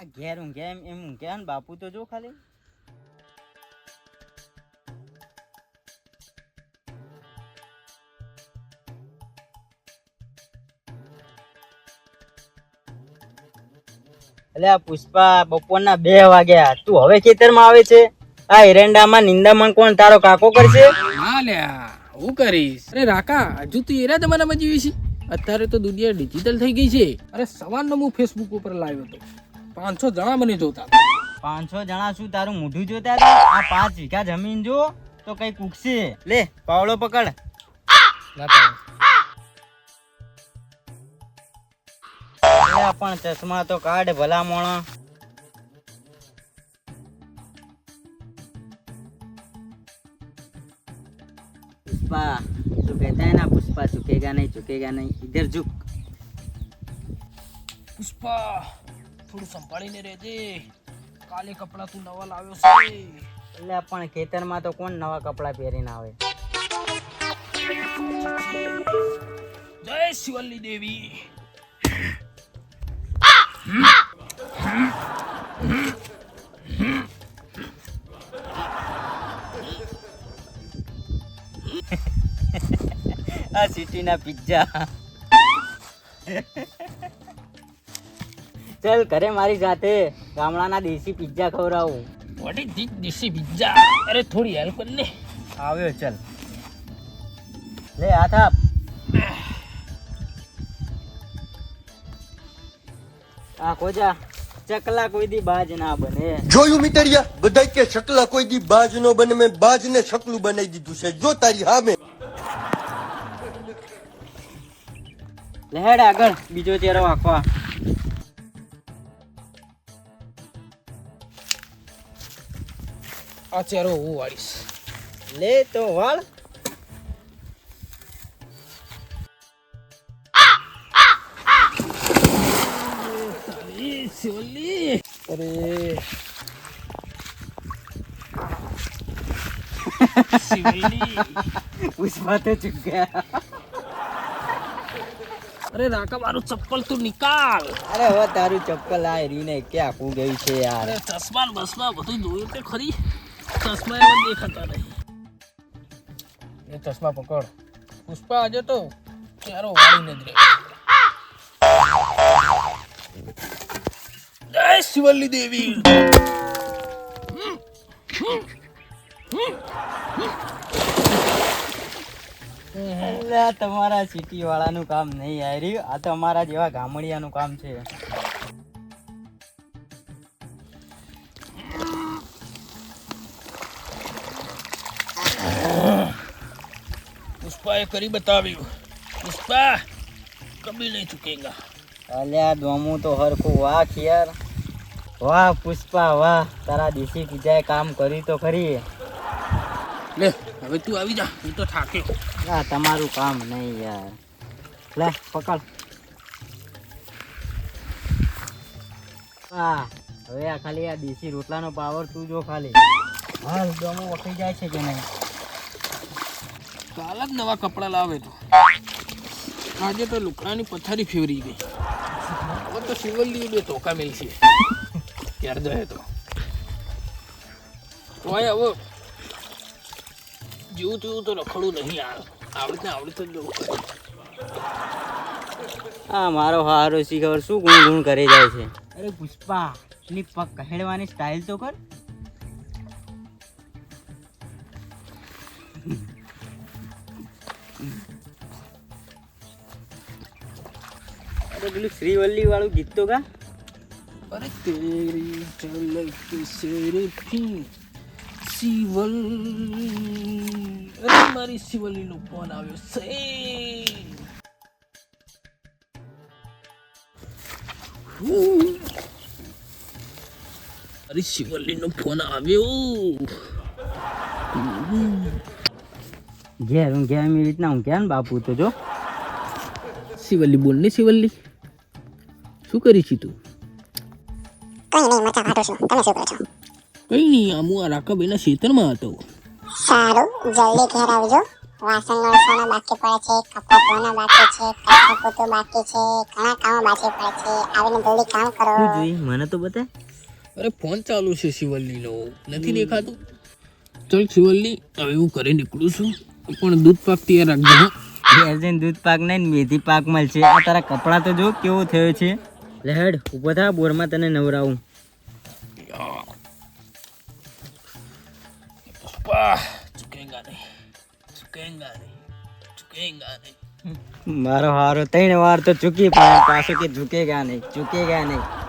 આ ઘેર ઊંઘે એમ એમ ઊંઘે ને બાપુ તો જો ખાલી. આ પુષ્પા બપોરના બે વાગ્યા તું હવે ખેતરમાં આવે છે? આ એરંડામાં નિંદામણ કોણ તારો કાકો કરશે? હા લ્યા, હું કરીશ. અરે રાકા, હજુ તું એરા જમાનામાં જીવી છે અત્યારે તો દુનિયા ડિજિટલ થઈ ગઈ છે. અરે સવારનો હું ફેસબુક ઉપર લાવ્યો હતો. પાંચસો જણા મને જોતા હતા. પાંચસો જણા શું તારું મોઢું જોતા હતા આ પાંચ વીઘા જમીન જો તો કઈ કૂકશે લે પાવડો પકડ ના પાડે. લે પણ ચશ્મા તો કાઢ ભલા મોણા पुष्पा तो कहता है ना पुष्पा झुकेगा नहीं झुकेगा नहीं इधर झुक પુષ્પા થોડું સંભાળીને રહેજે. કાલે કપડા તું નવા લાવ્યો છે. એટલે પણ ખેતરમાં તો કોણ નવા કપડાં પહેરીને આવે? જય શિવલ્લી દેવી. આ સિટીના પિઝા. ચલ ઘરે મારી સાથે ગામડાના દેશી pizza ખવડાવું. What is this desi pizza. અરે થોડી હેલ્પ કર લે. આવ્યો ચલ. લે હાથ આપ. આ કોજા ચકલા કોઈ દી બાજ ના બને. જોયું મિતરિયા બધાય કે ચકલા કોઈ દી બાજ નો બને. મેં બાજ ને છકલું બનાવી દીધું છે. જો તારી હામે. લહેડ આગળ. બીજો ચહેરો આખવા આ હું વાળીશ. લે તો વાળ. એ અરે. ચૂક ગયા અરે રાકા મારું ચપ્પલ તું નિકાલ. અરે હવે તારું ચપ્પલ આ રીને ક્યાં આખું ગયું છે યાર. અરે ચશ્મા બસમાં બધું જોયું તે ખરી? ચશ્મા એમાં દેખાતા નહીં. એ ચશ્મા પકડ. પુષ્પા આજે તો ચારો વાળી નજરે જય શિવલ્લી દેવી. આ તમારા સિટી વાળાનું કામ નહીં આવી રહ્યું આ તો અમારા જેવા ગામડિયાનું કામ છે. પુષ્પાએ કરી બતાવ્યું. પુષ્પા કભી નહીં ચૂકેગા. અલ્યા દોમું તો હરખું વાહ યાર. વાહ પુષ્પા વાહ. તારા દેશી કીજાએ કામ કર્યું તો ખરી. લે હવે તું આવી જા હું તો થાક્યો ના તમારું કામ નહીં યાર. લે પકડ. હા હવે આ ખાલી આ દેશી રોટલાનો પાવર તું જો ખાલી. હાલ દોમું વખી જાય છે કે નહીં? કાલ જ નવા કપડાં લાવે તો. આજે તો લુકડાની પથારી ફેવરી ગઈ. હવે તો શિવલ્લી બે ધોકા મેલશે ત્યાર જાય તો. તોય હવે જેવું તેવું તો રખડું નહીં આ આવડે આવડે તો જ જવું આ મારો હારો શી ખબર શું ગુણ ગુણ કરી જાય છે? અરે પુષ્પા ની પગ કહેડવાની સ્ટાઇલ તો કર. અરે પેલું શ્રીવલ્લી વાળું ગીત તો ગા. અરે તેરી ઝલક સે રેખી શિવલ અરે મારી શિવલીનો ફોન આવ્યો. છે અરે શિવલીનો ફોન આવ્યો. ઘેર હું ઘેર એવી રીતના હું ક્યાં ને બાપુ તો જો. શિવલ્લી બોલ ને શિવલ્લી. શું કરી છી તું? કઈ નહીં મચા કાઢું છું. તમે શું કરો છો? કઈ નહીં આમુ આ રાકાભાઈના ખેતરમાં હતો. સારું જલ્દી ઘેર આવજો. વાસણ વાસણો બાકી પડે છે કપડાં ધોવાના બાકી છે કચરા પોતું બાકી છે ઘણા કામો બાકી પડે છે. આવીને જલ્દી કામ કરો. શું જોઈ મને તો બતા અરે ફોન ચાલુ છે શિવલ્લી નો નથી દેખાતું? ચલ શિવલ્લી હવે હું ઘરે નીકળું છું. પણ દૂધ પાક તૈયાર રાખજો હો દૂધ પાક નહીં મેથી પાક મળશે. આ તારા કપડાં તો જો કેવો થયો છે. લેડ ઊભો થા, બોરમાં તને નવરાવું. મારો હારો ત્રણ વાર તો ચૂકી, પણ પાછો કે ઝૂકેગા નહીં, ચૂકેગા નહીં.